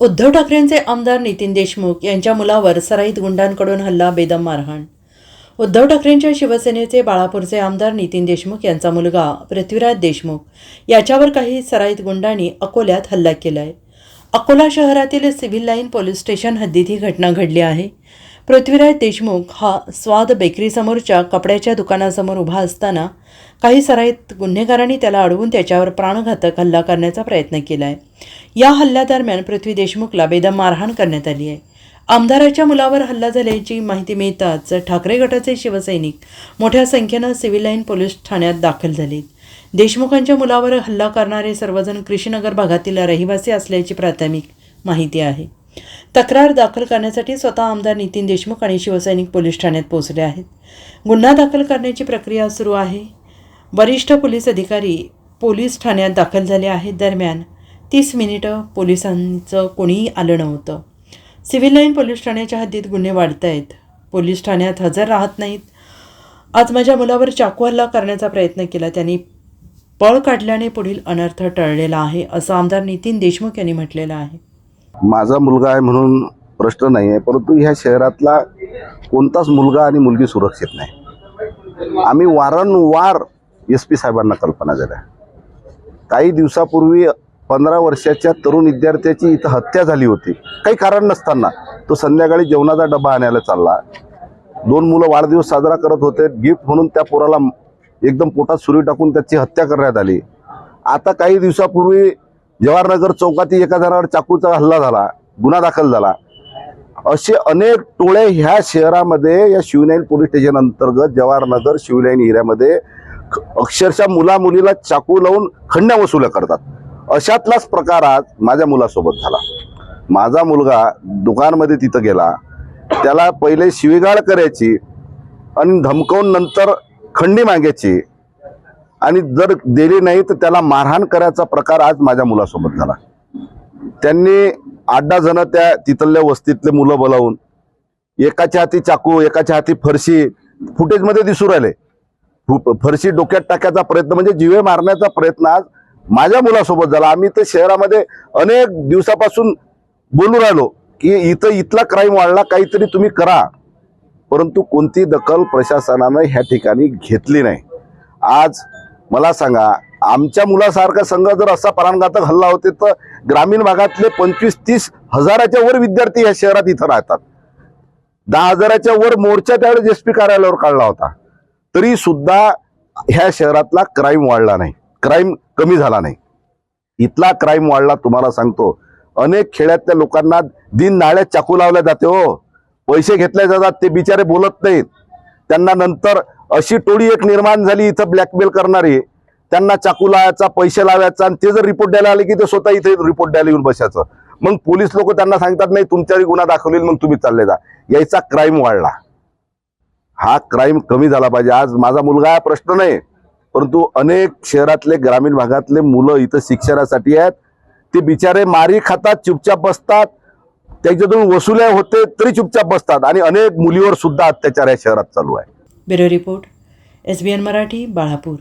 उद्धव ठाकरेंचे आमदार नितीन देशमुख यांच्या मुलावर सराईत गुंडांकडून हल्ला बेदम मारहाण. उद्धव ठाकरेंच्या शिवसेनेचे बाळापूरचे आमदार नितीन देशमुख यांचा मुलगा पृथ्वीराज देशमुख याच्यावर काही सराईत गुंडांनी अकोल्यात हल्ला केला आहे अकोला शहरातील सिव्हिल लाईन पोलीस स्टेशन हद्दीत ही घटना घडली आहे. पृथ्वीराज देशमुख हा स्वाद बेकरीसमोरच्या कपड्याच्या दुकानासमोर उभा असताना काही सराईत गुन्हेगारांनी त्याला अडवून त्याच्यावर प्राणघातक हल्ला करण्याचा प्रयत्न केला आहे या हल्ल्यादरम्यान पृथ्वी देशमुखला बेदम मारहाण करण्यात आली आहे. आमदाराच्या मुलावर हल्ला झाल्याची माहिती मिळताच ठाकरे गटाचे शिवसैनिक मोठ्या संख्येनं सिव्हिल लाईन पोलीस ठाण्यात दाखल झाले देशमुखांच्या मुलावर हल्ला करणारे सर्वजण कृषीनगर भागातील रहिवासी असल्याची प्राथमिक माहिती आहे. तक्रार दाखल करण्यासाठी स्वतः आमदार नितीन देशमुख आणि शिवसैनिक पोलीस ठाण्यात पोहोचले आहेत. गुन्हा दाखल करण्याची प्रक्रिया सुरू आहे. वरिष्ठ पोलीस अधिकारी पोलीस ठाण्यात दाखल झाले आहेत. दरम्यान तीस मिनिटं पोलिसांचं कोणीही आलं नव्हतं. सिव्हिल लाईन पोलीस ठाण्याच्या हद्दीत गुन्हे वाढत आहेत. पोलीस ठाण्यात हजर राहत नाहीत. आज माझ्या मुलावर चाकू हल्ला करण्याचा प्रयत्न केला. त्यांनी पळ काढल्याने पुढील अनर्थ टळलेला आहे असं आमदार नितीन देशमुख यांनी म्हटलेलं आहे. माझा मुलगा आहे म्हणून प्रश्न नाही आहे परंतु ह्या शहरातला कोणताच मुलगा आणि मुलगी सुरक्षित नाही. आम्ही वारंवार एस पी साहेबांना कल्पना दिल्या. काही दिवसापूर्वी पंधरा वर्षाच्या तरुण विद्यार्थ्याची इथं हत्या झाली होती. काही कारण नसताना तो संध्याकाळी जेवणाचा डबा आणायला चालला. दोन मुलं वाढदिवस साजरा करत होते. गिफ्ट म्हणून त्या पोराला एकदम पोटात सुरी टाकून त्याची हत्या करण्यात आली. आता काही दिवसापूर्वी जवाहरनगर चौकातील एका जणावर चाकूचा हल्ला झाला गुन्हा दाखल झाला असे अनेक टोळे ह्या शहरामध्ये या शिवनाईन पोलीस स्टेशन अंतर्गत जवाहरनगर शिवनाईन एरियामध्ये अक्षरशः मुला मुलीला चाकू लावून खंड्या वसुल्या करतात. अशातलाच प्रकार आज माझ्या मुलासोबत झाला. माझा मुलगा दुकानमध्ये तिथं गेला. त्याला पहिले शिवीगाळ करायची आणि धमकवून नंतर खंडी मागायची. आणि जर दिली नाही तर त्याला मारहाण करायचा प्रकार आज माझ्या मुलासोबत झाला. त्यांनी आठ दहा जण त्या तिथल्या वस्तीतले मुलं बोलावून एकाच्या हाती चाकू एकाच्या हाती फरशी फुटेजमध्ये दिसू राहिले. फरशी डोक्यात टाकायचा प्रयत्न म्हणजे जिवे मारण्याचा प्रयत्न आज माझ्या मुलासोबत झाला. आम्ही तर शहरामध्ये अनेक दिवसापासून बोलू राहिलो की इथं इथला क्राईम वाढला काहीतरी तुम्ही करा. परंतु कोणती दखल प्रशासनानं ह्या ठिकाणी घेतली नाही. आज मला सांगा आमच्या मुलासारखा संघ जर असा प्राणघातक हल्ला होते तर ग्रामीण भागातले पंचवीस तीस हजाराच्या वर विद्यार्थी या शहरात इथं राहतात. दहा हजाराच्या वर मोर्चा त्यावेळेस एस पी कार्यालयावर काढला होता. तरी सुद्धा ह्या शहरातला क्राईम वाढला नाही. क्राईम कमी झाला नाही. इथला क्राईम वाढला तुम्हाला सांगतो. अनेक खेड्यातल्या लोकांना दिन नाळ्यात चाकू लावल्या जाते हो. पैसे घेतले जातात ते बिचारे बोलत नाहीत. त्यांना नंतर अशी टोळी एक निर्माण झाली इथं ब्लॅकमेल करणारी. त्यांना चाकू लावायचा पैसे लावायचा आणि ते जर रिपोर्ट द्यायला आले की ते स्वतः इथे रिपोर्ट द्यायला येऊन बसायचं. मग पोलीस लोक त्यांना सांगतात नाही तुमच्यावर गुन्हा दाखवलेल मग तुम्ही चालले जा. यायचा क्राईम वाढला. हा क्राईम कमी झाला पाहिजे. आज माझा मुलगा हा प्रश्न नाही परंतु अनेक शहरातले ग्रामीण भागातले मुलं इथं शिक्षणासाठी आहेत. ते बिचारे मारी खातात चुपचाप बसतात. त्याच्यातून वसुल्या होते तरी चुपचाप बसतात. आणि अनेक मुलीवर सुद्धा अत्याचार या शहरात चालू आहे. Bureau report S B N Marathi Balapur.